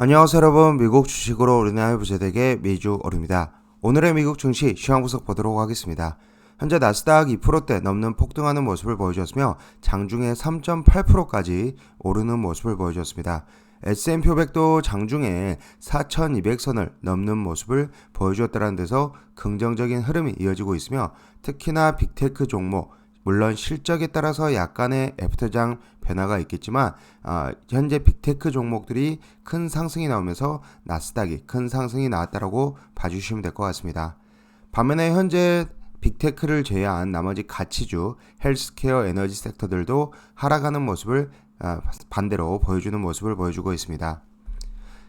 안녕하세요 여러분 미국 주식으로 우리나라 부재되게 미주 오릅니다. 오늘의 미국 증시 시황 분석 보도록 하겠습니다. 현재 나스닥 2%대 넘는 폭등하는 모습을 보여줬으며 장중에 3.8%까지 오르는 모습을 보여줬습니다. S&P 500도 장중에 4,200선을 넘는 모습을 보여주었다는 데서 긍정적인 흐름이 이어지고 있으며 특히나 빅테크 종목 물론 실적에 따라서 약간의 애프터장 변화가 있겠지만 어, 현재 빅테크 종목들이 큰 상승이 나오면서 나스닥이 큰 상승이 나왔다라고 봐주시면 될 것 같습니다. 반면에 현재 빅테크를 제외한 나머지 가치주, 헬스케어, 에너지 섹터들도 하락하는 모습을 어, 반대로 보여주는 모습을 보여주고 있습니다.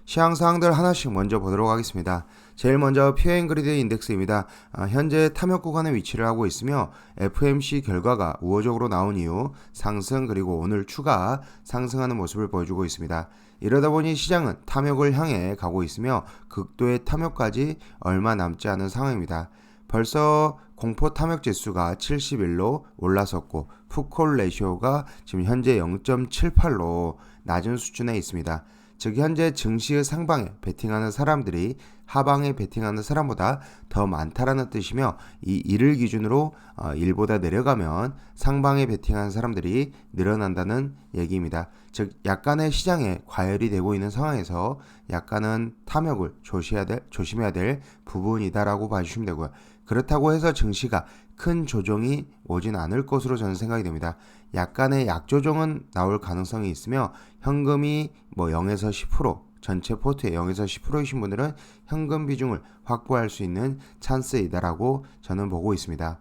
시황 사항들 하나씩 먼저 보도록 하겠습니다. 제일 먼저 피어앤그리드 인덱스입니다. 아, 현재 탐욕 구간에 위치를 하고 있으며 FMC 결과가 우호적으로 나온 이후 상승 그리고 오늘 추가 상승하는 모습을 보여주고 있습니다. 이러다 보니 시장은 탐욕을 향해 가고 있으며 극도의 탐욕까지 얼마 남지 않은 상황입니다. 벌써 공포 탐욕 지수가 71로 올라섰고 푸콜 레시오가 지금 현재 0.78로 낮은 수준에 있습니다. 즉 현재 증시의 상방에 베팅하는 사람들이 하방에 베팅하는 사람보다 더 많다라는 뜻이며 이 이를 기준으로 어, 1보다 내려가면 상방에 베팅하는 사람들이 늘어난다는 얘기입니다. 즉 약간의 시장에 과열이 되고 있는 상황에서 약간은 탐욕을 조심해야 될, 조심해야 될 부분이다라고 봐주시면 되고요. 그렇다고 해서 증시가 큰 조정이 오진 않을 것으로 저는 생각이 됩니다. 약간의 약조정은 나올 가능성이 있으며 현금이 뭐 0에서 10% 전체 포트의 0에서 10%이신 분들은 현금 비중을 확보할 수 있는 찬스이다라고 저는 보고 있습니다.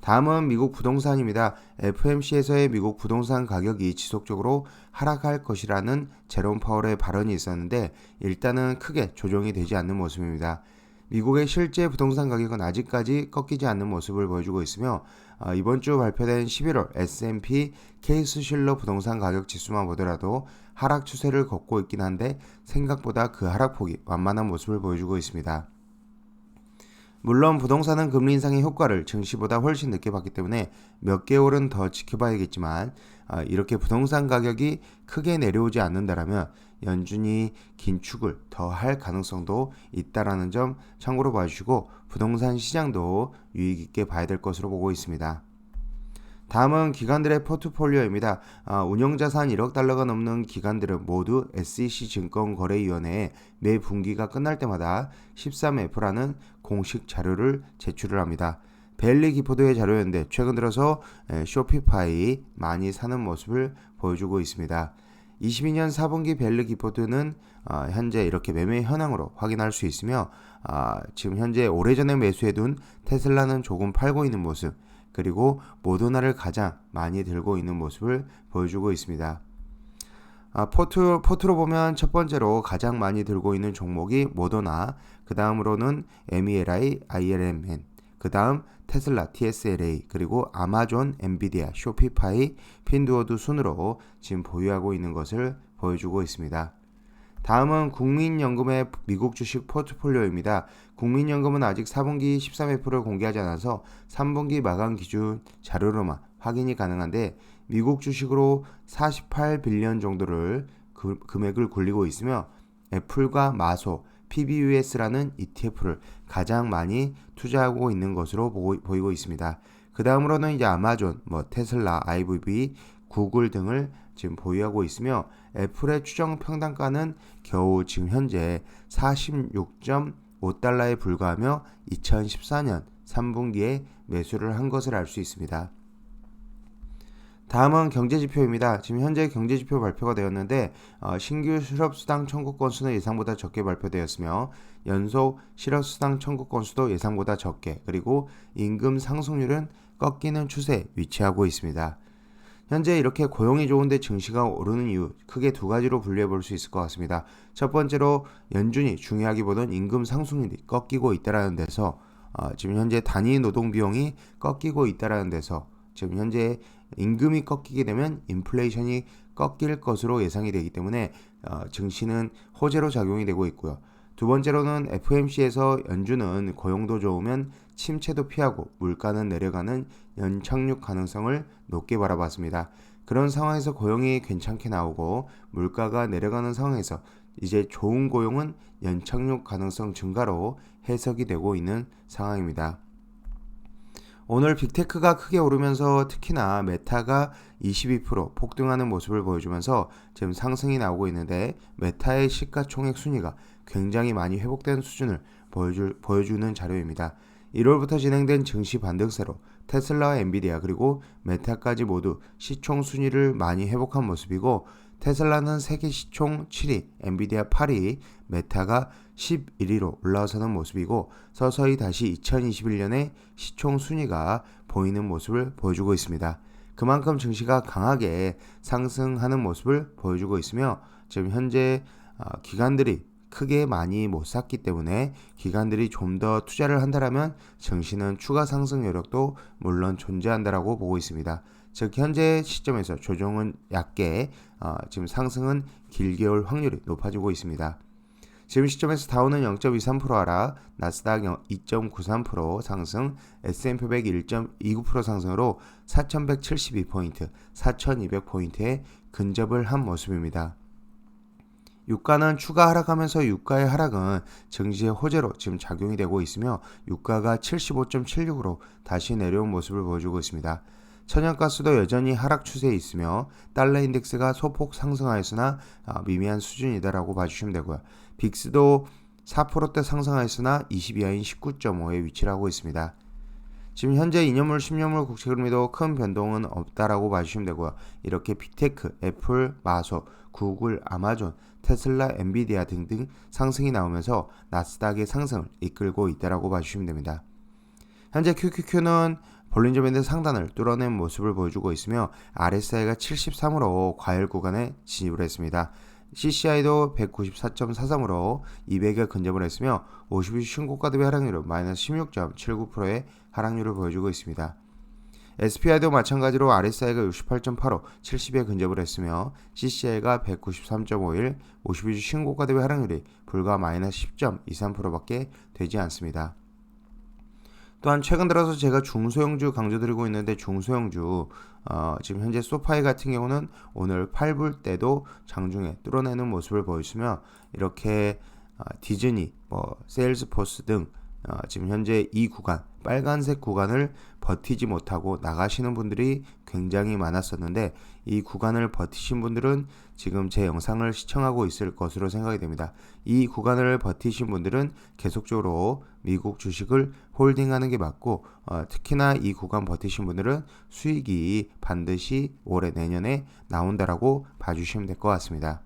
다음은 미국 부동산입니다. FMC에서의 미국 부동산 가격이 지속적으로 하락할 것이라는 제롬 파월의 발언이 있었는데 일단은 크게 조정이 되지 않는 모습입니다. 미국의 실제 부동산 가격은 아직까지 꺾이지 않는 모습을 보여주고 있으며 어, 이번 주 발표된 11월 S&P 케이스실러 부동산 가격 지수만 보더라도 하락 추세를 걷고 있긴 한데 생각보다 그 하락폭이 완만한 모습을 보여주고 있습니다. 물론 부동산은 금리 인상의 효과를 증시보다 훨씬 늦게 봤기 때문에 몇 개월은 더 지켜봐야겠지만 어, 이렇게 부동산 가격이 크게 내려오지 않는다라면 연준이 긴축을 더 할 가능성도 있다라는 점 참고로 봐주시고 부동산 시장도 유익 있게 봐야 될 것으로 보고 있습니다. 다음은 기관들의 포트폴리오입니다. 아, 운영자산 1억 달러가 넘는 기관들은 모두 SEC 증권거래위원회에 매 분기가 끝날 때마다 13F라는 공식 자료를 제출을 합니다. 벨리 기포도의 자료였는데 최근 들어서 쇼피파이 많이 사는 모습을 보여주고 있습니다. 22년 4분기 벨리 기포드는 어, 현재 이렇게 매매 현황으로 확인할 수 있으며 어, 지금 현재 오래전에 매수해둔 테슬라는 조금 팔고 있는 모습 그리고 모더나를 가장 많이 들고 있는 모습을 보여주고 있습니다. 아, 포트, 포트로 보면 첫 번째로 가장 많이 들고 있는 종목이 모더나, 그 다음으로는 MELI, ILMN, 그 다음 테슬라, TSLA, 그리고 아마존, 엔비디아, 쇼피파이, 핀두어드 순으로 지금 보유하고 있는 것을 보여주고 있습니다. 다음은 국민연금의 미국 주식 포트폴리오입니다. 국민연금은 아직 4분기 13%를 공개하지 않아서 3분기 마감 기준 자료로만 확인이 가능한데 미국 주식으로 48빌리언 정도를 그, 금액을 굴리고 있으며 애플과 마소, PBUS라는 ETF를 가장 많이 투자하고 있는 것으로 보이고 있습니다. 그 다음으로는 이제 아마존, 뭐 테슬라, IVB, 구글 등을 지금 보유하고 있으며 애플의 추정 평단가는 겨우 지금 현재 46.5달러에 불과하며 2014년 3분기에 매수를 한 것을 알 수 있습니다. 다음은 경제지표입니다. 지금 현재 경제지표 발표가 되었는데 어, 신규 실업수당 청구 건수는 예상보다 적게 발표되었으며 연속 실업수당 청구 건수도 예상보다 적게 그리고 임금 상승률은 꺾이는 추세에 위치하고 있습니다. 현재 이렇게 고용이 좋은데 증시가 오르는 이유 크게 두 가지로 분류해 볼 수 있을 것 같습니다. 첫 번째로 연준이 중요하기보다는 임금 상승률이 꺾이고 있다라는 데서 어, 지금 현재 단위 노동 비용이 꺾이고 있다라는 데서 지금 현재 임금이 꺾이게 되면 인플레이션이 꺾일 것으로 예상이 되기 때문에 어, 증시는 호재로 작용이 되고 있고요. 두 번째로는 FMC에서 연준은 고용도 좋으면 침체도 피하고 물가는 내려가는 연착륙 가능성을 높게 바라봤습니다. 그런 상황에서 고용이 괜찮게 나오고 물가가 내려가는 상황에서 이제 좋은 고용은 연착륙 가능성 증가로 해석이 되고 있는 상황입니다. 오늘 빅테크가 크게 오르면서 특히나 메타가 22% 폭등하는 모습을 보여주면서 지금 상승이 나오고 있는데 메타의 시가총액 순위가 굉장히 많이 회복된 수준을 보여줄, 보여주는 자료입니다. 1월부터 진행된 증시 반등세로 테슬라와 엔비디아 그리고 메타까지 모두 시총 순위를 많이 회복한 모습이고 테슬라는 세계 시총 7위, 엔비디아 8위, 메타가 11위로 올라서는 모습이고 서서히 다시 2021년에 시총 순위가 보이는 모습을 보여주고 있습니다. 그만큼 증시가 강하게 상승하는 모습을 보여주고 있으며 지금 현재 어, 기관들이 크게 많이 못 샀기 때문에 기관들이 좀 더 투자를 한다라면 증시는 추가 상승 여력도 물론 존재한다라고 보고 있습니다. 즉 현재 시점에서 조정은 얕게 어, 지금 상승은 길게 올 확률이 높아지고 있습니다. 지금 시점에서 다우는 0.23% 하락, 나스닥 2.93% 상승, S&P 500 1.29% 상승으로 4,172포인트, 4,200포인트에 근접을 한 모습입니다. 유가는 추가 하락하면서 유가의 하락은 증시의 호재로 지금 작용이 되고 있으며 유가가 75.76으로 다시 내려온 모습을 보여주고 있습니다. 천연가스도 여전히 하락 추세에 있으며 달러 인덱스가 소폭 상승하였으나 아, 미미한 수준이다라고 봐주시면 되고요. 빅스도 4%대 상승하였으나 20이하인 19.5에 위치를 하고 있습니다. 지금 현재 2년물, 10년물 국채 금리도 큰 변동은 없다라고 봐주시면 되고요. 이렇게 빅테크, 애플, 마소, 구글, 아마존, 테슬라, 엔비디아 등등 상승이 나오면서 나스닥의 상승을 이끌고 있다라고 봐주시면 됩니다. 현재 QQQ는 볼린저 밴드 상단을 뚫어낸 모습을 보여주고 있으며 RSI가 73으로 과열 구간에 진입을 했습니다. CCI도 194.43으로 200에 근접을 했으며 50일 신고가 대비 하락률은 마이너스 16.79%의 하락률을 보여주고 있습니다. SPI도 마찬가지로 RSI가 68.85, 70에 근접을 했으며 CCI가 193.51, 52주 신고가 대비 하락률이 불과 마이너스 10.23%밖에 되지 않습니다. 또한 최근 들어서 제가 중소형주 강조드리고 있는데 중소형주 어, 지금 현재 소파이 같은 경우는 오늘 8불 때도 장중에 뚫어내는 모습을 보여주며 이렇게 어, 디즈니, 뭐 세일즈포스 등 어, 지금 현재 이 구간 빨간색 구간을 버티지 못하고 나가시는 분들이 굉장히 많았었는데 이 구간을 버티신 분들은 지금 제 영상을 시청하고 있을 것으로 생각이 됩니다. 이 구간을 버티신 분들은 계속적으로 미국 주식을 홀딩하는 게 맞고 어, 특히나 이 구간 버티신 분들은 수익이 반드시 올해 내년에 나온다라고 봐주시면 될 것 같습니다.